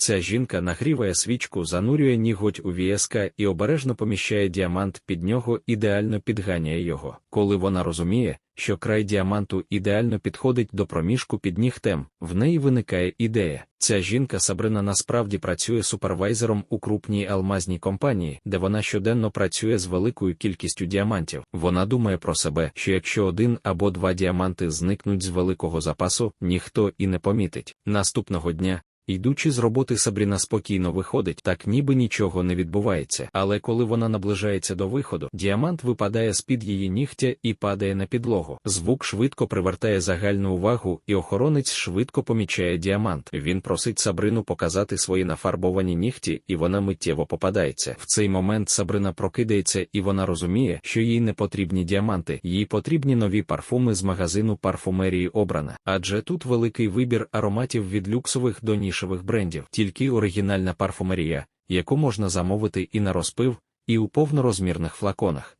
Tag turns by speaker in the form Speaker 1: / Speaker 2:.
Speaker 1: Ця жінка нагріває свічку, занурює ніготь у вієска і обережно поміщає діамант під нього, ідеально підганяє його. Коли вона розуміє, що край діаманту ідеально підходить до проміжку під нігтем, в неї виникає ідея. Ця жінка Сабрина насправді працює супервайзером у крупній алмазній компанії, де вона щоденно працює з великою кількістю діамантів. Вона думає про себе, що якщо один або два діаманти зникнуть з великого запасу, ніхто і не помітить. Наступного дня. Йдучи з роботи, Сабріна спокійно виходить, так ніби нічого не відбувається. Але коли вона наближається до виходу, діамант випадає з-під її нігтя і падає на підлогу. Звук швидко привертає загальну увагу, і охоронець швидко помічає діамант. Він просить Сабрину показати свої нафарбовані нігті, і вона миттєво попадається. В цей момент Сабрина прокидається, і вона розуміє, що їй не потрібні діаманти, їй потрібні нові парфуми з магазину парфумерії обрана. Адже тут великий вибір ароматів від люксових до ніж нішевих брендів, тільки оригінальна парфумерія, яку можна замовити і на розпив, і у повнорозмірних флаконах.